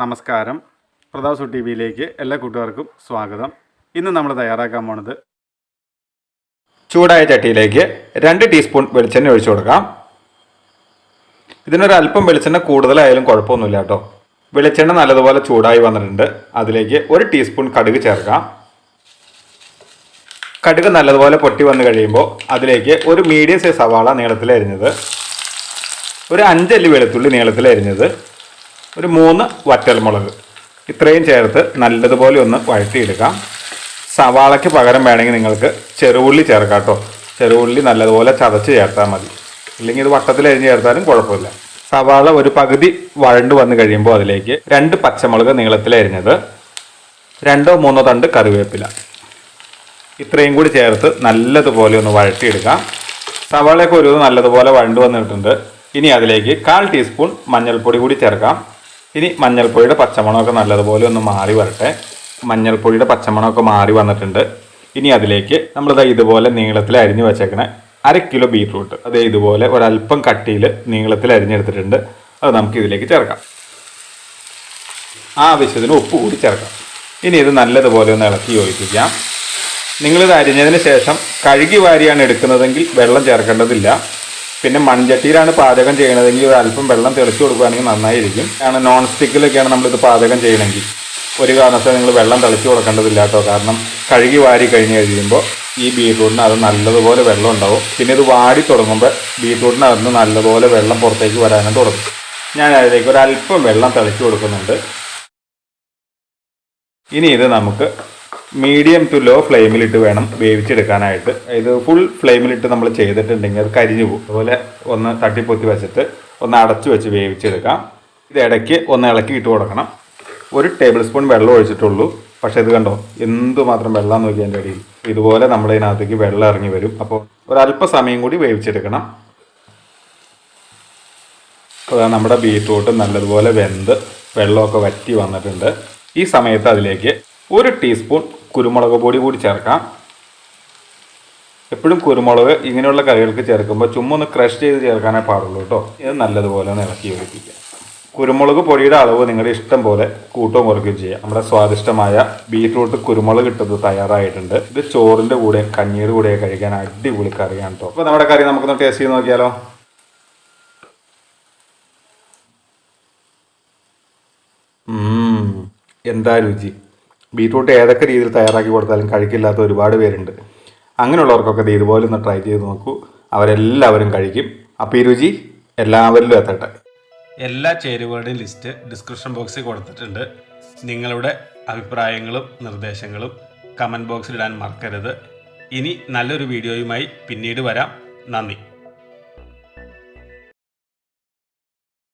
നമസ്കാരം. പ്രതാപ് സു ടി വിയിലേക്ക് എല്ലാ കൂട്ടുകാർക്കും സ്വാഗതം. ഇന്ന് നമ്മൾ തയ്യാറാക്കാൻ പോണത് ചൂടായ ചട്ടിയിലേക്ക് രണ്ട് ടീസ്പൂൺ വെളിച്ചെണ്ണ ഒഴിച്ചു കൊടുക്കാം. ഇതിനൊരു അല്പം വെളിച്ചെണ്ണ കൂടുതലായാലും കുഴപ്പമൊന്നുമില്ല കേട്ടോ. വെളിച്ചെണ്ണ നല്ലതുപോലെ ചൂടായി വന്നിട്ടുണ്ട്. അതിലേക്ക് ഒരു ടീസ്പൂൺ കടുക് ചേർക്കാം. കടുക് നല്ലതുപോലെ പൊട്ടി വന്നു കഴിയുമ്പോൾ അതിലേക്ക് ഒരു മീഡിയം സൈസ് സവാള നീളത്തിൽ അരിഞ്ഞത് ഒരു അഞ്ചല്ലി വെളുത്തുള്ളി നീളത്തിൽ അരിഞ്ഞത് ഒരു മൂന്ന് വറ്റൽമുളക്. ഇത്രയും ചേർത്ത് നല്ലതുപോലെ ഒന്ന് വഴറ്റിയെടുക്കാം സവാളയ്ക്ക് പകരം വേണമെങ്കിൽ നിങ്ങൾക്ക് ചെറുപുള്ളി ചേർക്കാം കേട്ടോ. ചെറുപുള്ളി നല്ലതുപോലെ ചതച്ച് ചേർത്താൽ മതി. ഇല്ലെങ്കിൽ ഇത് വട്ടത്തിൽ അരിഞ്ഞ് ചേർത്താലും കുഴപ്പമില്ല. സവാള ഒരു പകുതി വഴണ്ട് വന്ന് കഴിയുമ്പോൾ അതിലേക്ക് രണ്ട് പച്ചമുളക് നീളത്തിൽ അരിഞ്ഞത് രണ്ടോ മൂന്നോ തണ്ട് കറിവേപ്പില. ഇത്രയും കൂടി ചേർത്ത് നല്ലതുപോലെ ഒന്ന് വഴറ്റിയെടുക്കാം സവാളയൊക്കെ ഒരു നല്ലതുപോലെ വഴണ്ട് വന്നിട്ടുണ്ട്. ഇനി അതിലേക്ക് കാൽ ടീസ്പൂൺ മഞ്ഞൾപ്പൊടി കൂടി ചേർക്കാം. ഇനി മഞ്ഞൾപ്പൊടിയുടെ പച്ചമണമൊക്കെ നല്ലതുപോലെ ഒന്ന് മാറി വരട്ടെ. മഞ്ഞൾപ്പൊടിയുടെ പച്ചമണമൊക്കെ മാറി വന്നിട്ടുണ്ട്. ഇനി അതിലേക്ക് നമ്മളിത് ഇതുപോലെ നീളത്തിൽ അരിഞ്ഞു വെച്ചേക്കണ. അര കിലോ ബീട്രൂട്ട് അതേ ഇതുപോലെ ഒരല്പം കട്ടിയിൽ നീളത്തിൽ അരിഞ്ഞെടുത്തിട്ടുണ്ട്. അത് നമുക്ക് ഇതിലേക്ക് ചേർക്കാം. ആവശ്യത്തിന് ഉപ്പ് കൂടി ചേർക്കാം. ഇനി ഇത് നല്ലതുപോലെ ഒന്ന് ഇളക്കി യോജിപ്പിക്കാം. നിങ്ങളിത് അരിഞ്ഞതിന് ശേഷം കഴുകി വാരിയാണ് എടുക്കുന്നതെങ്കിൽ വെള്ളം ചേർക്കേണ്ടതില്ല. പിന്നെ മൺചട്ടിയിലാണ് പാചകം ചെയ്യണതെങ്കിൽ ഒരു അല്പം വെള്ളം തിളച്ചു കൊടുക്കുകയാണെങ്കിൽ നന്നായിരിക്കും. കാരണം നോൺ സ്റ്റിക്കിലൊക്കെയാണ് നമ്മളിത് പാചകം ചെയ്യണമെങ്കിൽ. ഒരു കാരണവശാലും നിങ്ങൾ വെള്ളം തിളച്ചു കൊടുക്കേണ്ടതില്ല കേട്ടോ കാരണം കഴുകി വാരി കഴിഞ്ഞ് കഴിയുമ്പോൾ ഈ ബീട്രൂട്ടിന് അത് നല്ലതുപോലെ വെള്ളം ഉണ്ടാവും. പിന്നെ ഇത് വാടി തുടങ്ങുമ്പോൾ ബീട്രൂട്ടിന് അതിന് നല്ലതുപോലെ വെള്ളം പുറത്തേക്ക് വരാനും തുടങ്ങും. ഞാൻ അതിലേക്ക് ഒരു അല്പം വെള്ളം തിളച്ചു കൊടുക്കുന്നുണ്ട്. ഇനി ഇത് നമുക്ക് മീഡിയം ടു ലോ ഫ്ലെയിമിലിട്ട് വേണം വേവിച്ചെടുക്കാനായിട്ട്. ഇത് ഫുൾ ഫ്ലെയിമിലിട്ട് നമ്മൾ ചെയ്തിട്ടുണ്ടെങ്കിൽ അത് കരിഞ്ഞു പോകും. അതുപോലെ ഒന്ന് തട്ടിപ്പൊത്തി വെച്ചിട്ട് ഒന്ന് അടച്ചു വെച്ച് വേവിച്ചെടുക്കാം. ഇത് ഇടയ്ക്ക് ഒന്ന് ഇളക്കി ഇട്ട് കൊടുക്കണം. ഒരു ടേബിൾ സ്പൂൺ വെള്ളം ഒഴിച്ചിട്ടുള്ളൂ. പക്ഷേ ഇത് കണ്ടോ? എന്തുമാത്രം വെള്ളം നോക്കി എന്റെ അടിയിൽ. ഇതുപോലെ നമ്മൾ ഇതിനകത്തേക്ക് വെള്ളം ഇറങ്ങി വരും. അപ്പോൾ ഒരല്പ സമയം കൂടി വേവിച്ചെടുക്കണം. അപ്പോൾ നമ്മുടെ ബീറ്റ്റൂട്ട് നല്ലതുപോലെ വെന്ത് വെള്ളമൊക്കെ വറ്റി വന്നിട്ടുണ്ട്. ഈ സമയത്ത് അതിലേക്ക് ഒരു ടീസ്പൂൺ കുരുമുളക് പൊടി കൂടി ചേർക്കാം. എപ്പോഴും കുരുമുളക് ഇങ്ങനെയുള്ള കറികൾക്ക് ചേർക്കുമ്പോൾ ചുമ്മാ ഒന്ന് ക്രഷ് ചെയ്ത് ചേർക്കാനേ പാടുള്ളൂ കേട്ടോ. ഇത് നല്ലതുപോലെ ഒന്ന് ഇളക്കി യോജിപ്പിക്കുക. കുരുമുളക് പൊടിയുടെ അളവ് നിങ്ങളുടെ ഇഷ്ടം പോലെ കൂട്ടവും കുറയ്ക്കുകയും ചെയ്യാം. നമ്മുടെ സ്വാദിഷ്ടമായ ബീറ്റ്റൂട്ട് കുരുമുളക് ഇട്ടത് തയ്യാറായിട്ടുണ്ട്. ഇത് ചോറിന്റെ കൂടെ കഞ്ഞിയുടെ കൂടെ കഴിക്കാൻ അടിപൊളി കറിയാണ് കേട്ടോ. അപ്പോൾ നമ്മുടെ കറി നമുക്കൊന്ന് ടേസ്റ്റ് ചെയ്ത് നോക്കിയാലോ? എന്താ രുചി? ബീട്രൂട്ട് ഏതൊക്കെ രീതിയിൽ തയ്യാറാക്കി കൊടുത്താലും കഴിക്കില്ലാത്ത ഒരുപാട് പേരുണ്ട്. അങ്ങനെയുള്ളവർക്കൊക്കെ ഇത് ഇതുപോലെ ഒന്ന് ട്രൈ ചെയ്ത് നോക്കൂ. അവരെല്ലാവരും കഴിക്കും. അപ്പോൾ ഈ രുചി എല്ലാവരിലും എത്തട്ടെ. എല്ലാ ചേരുവകളുടെയും ലിസ്റ്റ് ഡിസ്ക്രിപ്ഷൻ ബോക്സിൽ കൊടുത്തിട്ടുണ്ട്. നിങ്ങളുടെ അഭിപ്രായങ്ങളും നിർദ്ദേശങ്ങളും കമന്റ് ബോക്സിൽ ഇടാൻ മറക്കരുത്. ഇനി നല്ലൊരു വീഡിയോയുമായി പിന്നീട് വരാം. നന്ദി.